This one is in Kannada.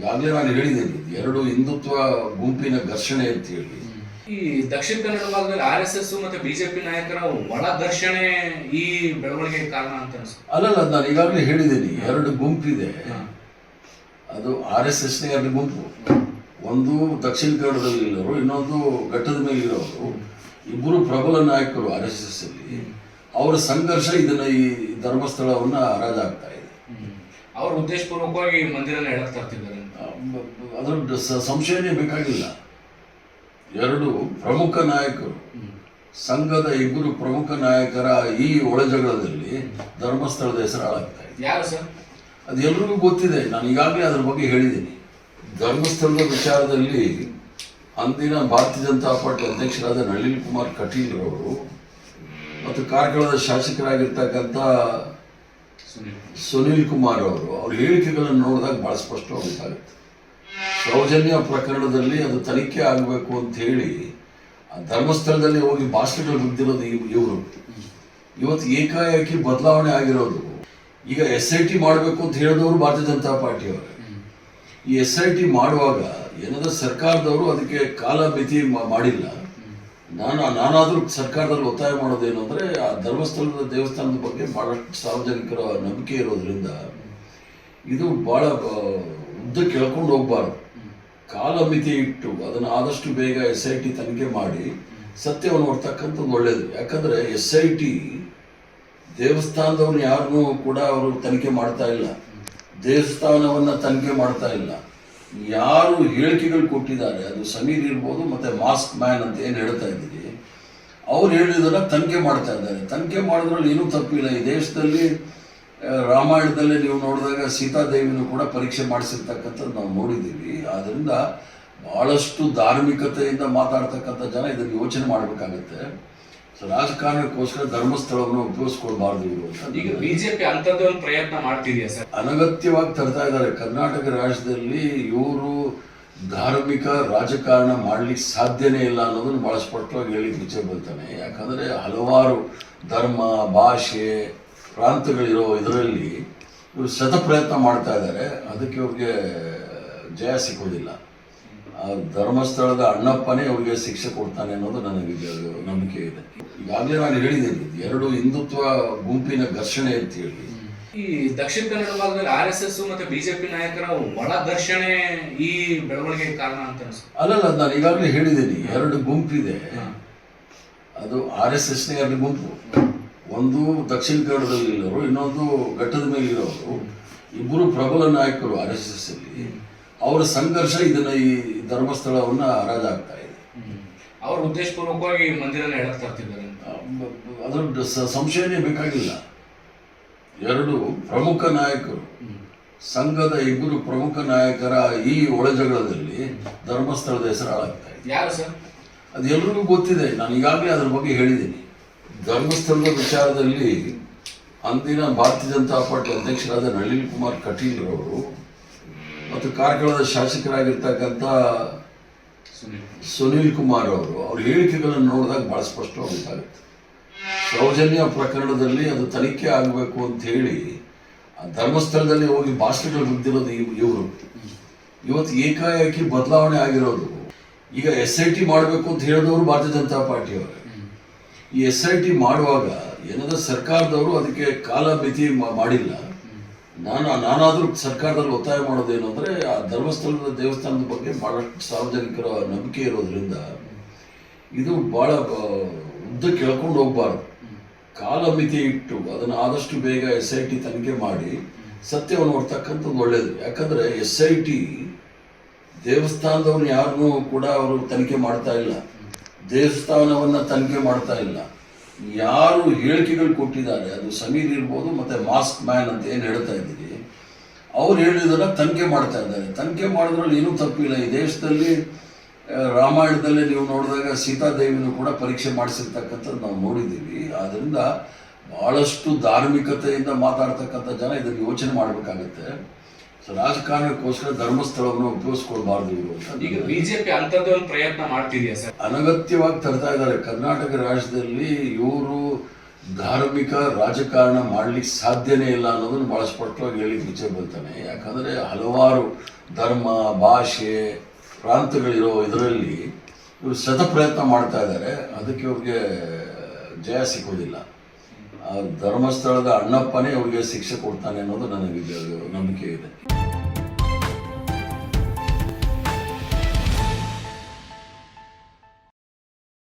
ಈಗಾಗಲೇ ನಾನು ಹೇಳಿದ್ದೇನೆ ಎರಡು ಹಿಂದುತ್ವ ಗುಂಪಿನ ಘರ್ಷಣೆ ಅಂತ ಹೇಳಿ. ಈ ದಕ್ಷಿಣ ಕನ್ನಡ ಭಾಗದಲ್ಲಿ ಆರ್ ಎಸ್ ಎಸ್ ಮತ್ತೆ ಬಿಜೆಪಿ ನಾಯಕರ ಒಳ ಘರ್ಷಣೆ ಈ ಬೆಳವಣಿಗೆ ಕಾರಣ ಅಂತ ಅಲ್ಲಲ್ಲ ನಾನು ಈಗಾಗಲೇ ಹೇಳಿದ್ದೀನಿ ಎರಡು ಗುಂಪಿದೆ. ಅದು ಆರ್ ಎಸ್ ಎಸ್ನ ಎರಡು ಗುಂಪು. ಒಂದು ದಕ್ಷಿಣ ಕನ್ನಡದಲ್ಲಿ ಇರೋರು ಇನ್ನೊಂದು ಘಟ್ಟದ ಮೇಲೆ ಇರೋರು. ಇಬ್ಬರು ಪ್ರಬಲ ನಾಯಕರು ಆರ್ ಎಸ್ ಎಸ್ ಅಲ್ಲಿ ಅವರ ಸಂಘರ್ಷ ಇದನ್ನ ಈ ಧರ್ಮಸ್ಥಳವನ್ನ ಹರಾಜಾಗ್ತಾ ಇದೆ. ಅವ್ರ ಉದ್ದೇಶಪೂರ್ವಕವಾಗಿ ಮಂದಿರನ ಹೇಳಕ್ ತರ್ತಿದ್ದಾರೆ ಅದೊಂದು ಸಂಶಯನೇ ಬೇಕಾಗಿಲ್ಲ. ಎರಡು ಪ್ರಮುಖ ನಾಯಕರು. ಸಂಘದ ಇಬ್ಬರು ಪ್ರಮುಖ ನಾಯಕರ ಈ ಒಳಜಗಳದಲ್ಲಿ ಧರ್ಮಸ್ಥಳದ ಹೆಸರು ಹಾಳಾಗ್ತಾ ಇದೆ. ಯಾರು ಸರ್? ಅದು ಎಲ್ರಿಗೂ ಗೊತ್ತಿದೆ. ನಾನು ಈಗಾಗಲೇ ಅದ್ರ ಬಗ್ಗೆ ಹೇಳಿದ್ದೀನಿ. ಧರ್ಮಸ್ಥಳದ ವಿಚಾರದಲ್ಲಿ ಅಂದಿನ ಭಾರತೀಯ ಜನತಾ ಪಾರ್ಟಿ ಅಧ್ಯಕ್ಷರಾದ ನಳಿನ್ ಕುಮಾರ್ ಕಟೀಲ್ ಅವರು ಮತ್ತು ಕಾರ್ಕಳದ ಶಾಸಕರಾಗಿರ್ತಕ್ಕಂಥ ಸುನೀಲ್ ಕುಮಾರ್. ಅವರು, ಅವ್ರ ಹೇಳಿಕೆಗಳನ್ನು ನೋಡಿದಾಗ ಬಹಳ ಸ್ಪಷ್ಟವಾಗಿ ಗೊತ್ತಾಗುತ್ತೆ ಸೌಜನ್ಯ ಪ್ರಕರಣದಲ್ಲಿ ಅದು ತನಿಖೆ ಆಗಬೇಕು ಅಂತ ಹೇಳಿ ಧರ್ಮಸ್ಥಳದಲ್ಲಿ ಹೋಗಿ ಭಾಷೆಗಳು ಬಿದ್ದಿರೋದು ಇವರು. ಇವತ್ತು ಏಕಾಏಕಿ ಬದಲಾವಣೆ ಆಗಿರೋದು. ಈಗ ಎಸ್ ಐ ಟಿ ಮಾಡಬೇಕು ಅಂತ ಹೇಳಿದವರು ಭಾರತೀಯ ಜನತಾ ಪಾರ್ಟಿಯವರು. ಈ ಎಸ್ ಐ ಟಿ ಮಾಡುವಾಗ, ಏನಾದ್ರೂ ಸರ್ಕಾರದವರು ಅದಕ್ಕೆ ಕಾಲ ಮಿತಿ ಮಾಡಿಲ್ಲ. ನಾನು ನಾನಾದರೂ ಸರ್ಕಾರದಲ್ಲಿ ಒತ್ತಾಯ ಮಾಡೋದೇನು ಅಂದರೆ ಆ ಧರ್ಮಸ್ಥಳದ ದೇವಸ್ಥಾನದ ಬಗ್ಗೆ ಭಾಳಷ್ಟು ಸಾರ್ವಜನಿಕರ ನಂಬಿಕೆ ಇರೋದ್ರಿಂದ ಇದು ಭಾಳ ಉದ್ದ ಕೇಳ್ಕೊಂಡು ಹೋಗ್ಬಾರ್ದು. ಕಾಲ ಮಿತಿ ಇಟ್ಟು ಅದನ್ನು ಆದಷ್ಟು ಬೇಗ ಎಸ್ ಐ ಟಿ ತನಿಖೆ ಮಾಡಿ ಸತ್ಯವನ್ನು ನೋಡ್ತಕ್ಕಂಥದ್ದು ಒಳ್ಳೆಯದು ಯಾಕಂದರೆ ಎಸ್ ಐ ಟಿ ದೇವಸ್ಥಾನದವ್ರನ್ನ ಯಾರನ್ನೂ ಕೂಡ ಅವರು ತನಿಖೆ ಮಾಡ್ತಾ ಇಲ್ಲ. ದೇವಸ್ಥಾನವನ್ನು ತನಿಖೆ ಮಾಡ್ತಾ ಇಲ್ಲ. ಯಾರು ಹೇಳಿಕೆಗಳು ಕೊಟ್ಟಿದ್ದಾರೆ, ಅದು ಸಮೀರ್ ಇರ್ಬೋದು ಮತ್ತೆ ಮಾಸ್ಕ್ ಮ್ಯಾನ್ ಅಂತ ಏನು ಹೇಳ್ತಾ ಇದ್ದೀರಿ, ಅವ್ರು ಹೇಳಿದ್ರ ತನಿಖೆ ಮಾಡ್ತಾ ಇದ್ದಾರೆ. ತನಿಖೆ ಮಾಡಿದ್ರಲ್ಲಿ ಏನೂ ತಪ್ಪಿಲ್ಲ. ಈ ದೇಶದಲ್ಲಿ ರಾಮಾಯಣದಲ್ಲಿ ನೀವು ನೋಡಿದಾಗ ಸೀತಾದೇವಿನೂ ಕೂಡ ಪರೀಕ್ಷೆ ಮಾಡಿಸಿರ್ತಕ್ಕಂಥದ್ದು ನಾವು ನೋಡಿದ್ದೀವಿ. ಆದ್ದರಿಂದ ಬಹಳಷ್ಟು ಧಾರ್ಮಿಕತೆಯಿಂದ ಮಾತಾಡ್ತಕ್ಕಂಥ ಜನ ಇದನ್ನು ಯೋಚನೆ ಮಾಡಬೇಕಾಗತ್ತೆ. ರಾಜಕಾರಣಕ್ಕೋಸ್ಕರ ಧರ್ಮಸ್ಥಳವನ್ನು ಉಪಯೋಗಿಸ್ಕೊಳ್ಬಾರ್ದು ಇವರು ಈಗ ಬಿಜೆಪಿ ಅಂತದ್ದು ಒಂದು ಪ್ರಯತ್ನ ಮಾಡ್ತಿದೆಯಾ ಸರ್? ಅನಗತ್ಯವಾಗಿ ತರ್ತಾ ಇದ್ದಾರೆ. ಕರ್ನಾಟಕ ರಾಜ್ಯದಲ್ಲಿ ಇವರು ಧಾರ್ಮಿಕ ರಾಜಕಾರಣ ಮಾಡ್ಲಿಕ್ಕೆ ಸಾಧ್ಯನೇ ಇಲ್ಲ ಅನ್ನೋದನ್ನು ಬಹಳ ಸ್ಪಷ್ಟವಾಗಿ ಹೇಳಿ ವಿಚಾರ ಬರ್ತಾನೆ ಯಾಕಂದ್ರೆ ಹಲವಾರು ಧರ್ಮ ಭಾಷೆ ಪ್ರಾಂತಗಳಿರೋ ಇದರಲ್ಲಿ ಇವರು ಸತ ಪ್ರಯತ್ನ ಮಾಡ್ತಾ ಇದ್ದಾರೆ. ಅದಕ್ಕೆ ಇವ್ರಿಗೆ ಜಯ ಸಿಗೋದಿಲ್ಲ. ಧರ್ಮಸ್ಥಳದ ಅಣ್ಣಪ್ಪನೇ ಅವರಿಗೆ ಶಿಕ್ಷೆ ಕೊಡ್ತಾನೆ ಅನ್ನೋದು ನನಗೆ ನಂಬಿಕೆ ಇದೆ. ಈಗಾಗಲೇ ನಾನು ಹೇಳಿದ್ದೀನಿ ಎರಡು ಹಿಂದುತ್ವ ಗುಂಪಿನ ಘರ್ಷಣೆ ಅಂತ ಹೇಳಿ. ಈ ದಕ್ಷಿಣ ಕನ್ನಡ ಭಾಗದಲ್ಲಿ ಆರ್ ಎಸ್ ಎಸ್ ಮತ್ತೆ ಬಿಜೆಪಿ ನಾಯಕರ ಒಳ ಘರ್ಷಣೆ ಈ ಬೆಳವಣಿಗೆಗೆ ಕಾರಣ ಅಂತ ಅಲ್ಲಲ್ಲ ನಾನು ಈಗಾಗಲೇ ಹೇಳಿದ್ದೀನಿ ಎರಡು ಗುಂಪಿದೆ. ಅದು ಆರ್ ಎಸ್ ಎಸ್ನ ಎರಡು ಗುಂಪು. ಒಂದು ದಕ್ಷಿಣ ಕನ್ನಡದಲ್ಲಿ ಇರೋರು ಇನ್ನೊಂದು ಘಟ್ಟದ ಮೇಲೆ ಇರೋರು ಇಬ್ಬರು ಪ್ರಬಲ ನಾಯಕರು ಆರ್ ಎಸ್ ಎಸ್ ಅಲ್ಲಿ ಅವರ ಸಂಘರ್ಷ ಇದನ್ನ ಈ ಧರ್ಮಸ್ಥಳವನ್ನ ಹರಾಜಾಗ್ತಾ ಇದೆ. ಅವರು ಉದ್ದೇಶಪೂರ್ವಕವಾಗಿ ಮಂದಿರನ ಎಳಕ್ ತರ್ತಿದ್ದಾರೆ. ಅದರ ಸಂಶಯನೇ ಬೇಕಾಗಿಲ್ಲ. ಎರಡು ಪ್ರಮುಖ ನಾಯಕರು. ಸಂಘದ ಇಬ್ಬರು ಪ್ರಮುಖ ನಾಯಕರ ಈ ಒಳಜಗಳದಲ್ಲಿ ಧರ್ಮಸ್ಥಳದ ಹೆಸರು ಹಾಳಾಗ್ತಾ ಇದೆ. ಯಾರು ಸರ್? ಅದು ಎಲ್ರಿಗೂ ಗೊತ್ತಿದೆ. ನಾನು ಈಗಾಗಲೇ ಅದ್ರ ಬಗ್ಗೆ ಹೇಳಿದ್ದೀನಿ. ಧರ್ಮಸ್ಥಳದ ವಿಚಾರದಲ್ಲಿ ಅಂದಿನ ಭಾರತೀಯ ಜನತಾ ಪಾರ್ಟಿ ಅಧ್ಯಕ್ಷರಾದ ನಳಿನ್ ಕುಮಾರ್ ಕಟೀಲ್ ಅವರು ಮತ್ತು ಕಾರ್ಕಳದ ಶಾಸಕರಾಗಿರ್ತಕ್ಕಂಥ ಸುನೀಲ್ ಕುಮಾರ್. ಅವರು ಅವ್ರ ಹೇಳಿಕೆಗಳನ್ನು ನೋಡಿದಾಗ ಬಹಳ ಸ್ಪಷ್ಟವಾಗಿ ಗೊತ್ತಾಗುತ್ತೆ ಸೌಜನ್ಯ ಪ್ರಕರಣದಲ್ಲಿ ಅದು ತನಿಖೆ ಆಗಬೇಕು ಅಂತ ಹೇಳಿ ಆ ಧರ್ಮಸ್ಥಳದಲ್ಲಿ ಹೋಗಿ ಭಾಷಣಗಳು ಬಿದ್ದಿರೋದು ಇವರು. ಇವತ್ತು ಏಕಾಏಕಿ ಬದಲಾವಣೆ ಆಗಿರೋದು. ಈಗ ಎಸ್ ಐ ಟಿ ಮಾಡಬೇಕು ಅಂತ ಹೇಳಿದವರು ಭಾರತೀಯ ಜನತಾ ಪಾರ್ಟಿಯವರು. ಈ ಎಸ್ ಐ ಟಿ ಮಾಡುವಾಗ ಏನಾದ್ರೂ ಸರ್ಕಾರದವರು ಅದಕ್ಕೆ ಕಾಲ ಮಿತಿ ಮಾಡಿಲ್ಲ. ನಾನು ನಾನಾದರೂ ಸರ್ಕಾರದಲ್ಲಿ ಒತ್ತಾಯ ಮಾಡೋದೇನು ಅಂದರೆ, ಆ ಧರ್ಮಸ್ಥಳದ ದೇವಸ್ಥಾನದ ಬಗ್ಗೆ ಭಾಳಷ್ಟು ಸಾರ್ವಜನಿಕರ ನಂಬಿಕೆ ಇರೋದ್ರಿಂದ ಇದು ಭಾಳ ಉದ್ದ ಕೇಳ್ಕೊಂಡು ಹೋಗ್ಬಾರ್ದು. ಕಾಲ ಮಿತಿ ಇಟ್ಟು ಅದನ್ನು ಆದಷ್ಟು ಬೇಗ ಎಸ್ ಐ ಟಿ ತನಿಖೆ ಮಾಡಿ ಸತ್ಯವನ್ನು ನೋಡ್ತಕ್ಕಂಥದ್ದು ಒಳ್ಳೆಯದು ಯಾಕಂದರೆ ಎಸ್ ಐ ಟಿ ದೇವಸ್ಥಾನದವ್ರನ್ನ ಯಾರನ್ನೂ ಕೂಡ ಅವರು ತನಿಖೆ ಮಾಡ್ತಾ ಇಲ್ಲ. ದೇವಸ್ಥಾನವನ್ನ ತನಿಖೆ ಮಾಡ್ತಾ ಇಲ್ಲ. ಯಾರು ಹೇಳಿಕೆಗಳು ಕೊಟ್ಟಿದ್ದಾರೆ, ಅದು ಸಮೀರ್ ಇರ್ಬೋದು ಮತ್ತೆ ಮಾಸ್ಕ್ ಮ್ಯಾನ್ ಅಂತ ಏನು ಹೇಳ್ತಾ ಇದ್ದೀರಿ, ಅವ್ರು ಹೇಳಿದ್ರೆ ತನಿಖೆ ಮಾಡ್ತಾ ಇದ್ದಾರೆ. ತನಿಖೆ ಮಾಡಿದ್ರಲ್ಲಿ ಏನೂ ತಪ್ಪಿಲ್ಲ. ಈ ದೇಶದಲ್ಲಿ ರಾಮಾಯಣದಲ್ಲಿ ನೀವು ನೋಡಿದಾಗ ಸೀತಾದೇವಿನೂ ಕೂಡ ಪರೀಕ್ಷೆ ಮಾಡಿಸಿರ್ತಕ್ಕಂಥದ್ದು ನಾವು ನೋಡಿದ್ದೀವಿ. ಆದ್ದರಿಂದ ಬಹಳಷ್ಟು ಧಾರ್ಮಿಕತೆಯಿಂದ ಮಾತಾಡ್ತಕ್ಕಂಥ ಜನ ಇದನ್ನು ಯೋಚನೆ ಮಾಡಬೇಕಾಗತ್ತೆ. ರಾಜಕಾರಣಕ್ಕೋಸ್ಕರ ಧರ್ಮಸ್ಥಳವನ್ನು ಉಪಯೋಗಿಸ್ಕೊಳ್ಬಾರ್ದು ಇವರು ಈಗ ಬಿಜೆಪಿ ಅಂತದ್ದೇ ಒಂದು ಪ್ರಯತ್ನ ಮಾಡ್ತಿದೆಯಾ ಸರ್? ಅನಗತ್ಯವಾಗಿ ತರ್ತಾ ಇದ್ದಾರೆ. ಕರ್ನಾಟಕ ರಾಜ್ಯದಲ್ಲಿ ಇವರು ಧಾರ್ಮಿಕ ರಾಜಕಾರಣ ಮಾಡ್ಲಿಕ್ಕೆ ಸಾಧ್ಯನೇ ಇಲ್ಲ ಅನ್ನೋದನ್ನು ಬಹಳ ಸ್ಪಷ್ಟವಾಗಿ ಹೇಳಿ ವಿಚಾರ ಬರ್ತಾನೆ ಯಾಕಂದ್ರೆ ಹಲವಾರು ಧರ್ಮ ಭಾಷೆ ಪ್ರಾಂತಗಳಿರೋ ಇದರಲ್ಲಿ ಇವರು ಸತ ಪ್ರಯತ್ನ ಮಾಡ್ತಾ ಇದ್ದಾರೆ. ಅದಕ್ಕೆ ಅವ್ರಿಗೆ ಜಯ ಸಿಗೋದಿಲ್ಲ. ಧರ್ಮಸ್ಥಳದ ಅಣ್ಣಪ್ಪನೇ ಅವರಿಗೆ ಶಿಕ್ಷೆ ಕೊಡ್ತಾನೆ ಅನ್ನೋದು ನನಗೆ ನಂಬಿಕೆ ಇದೆ.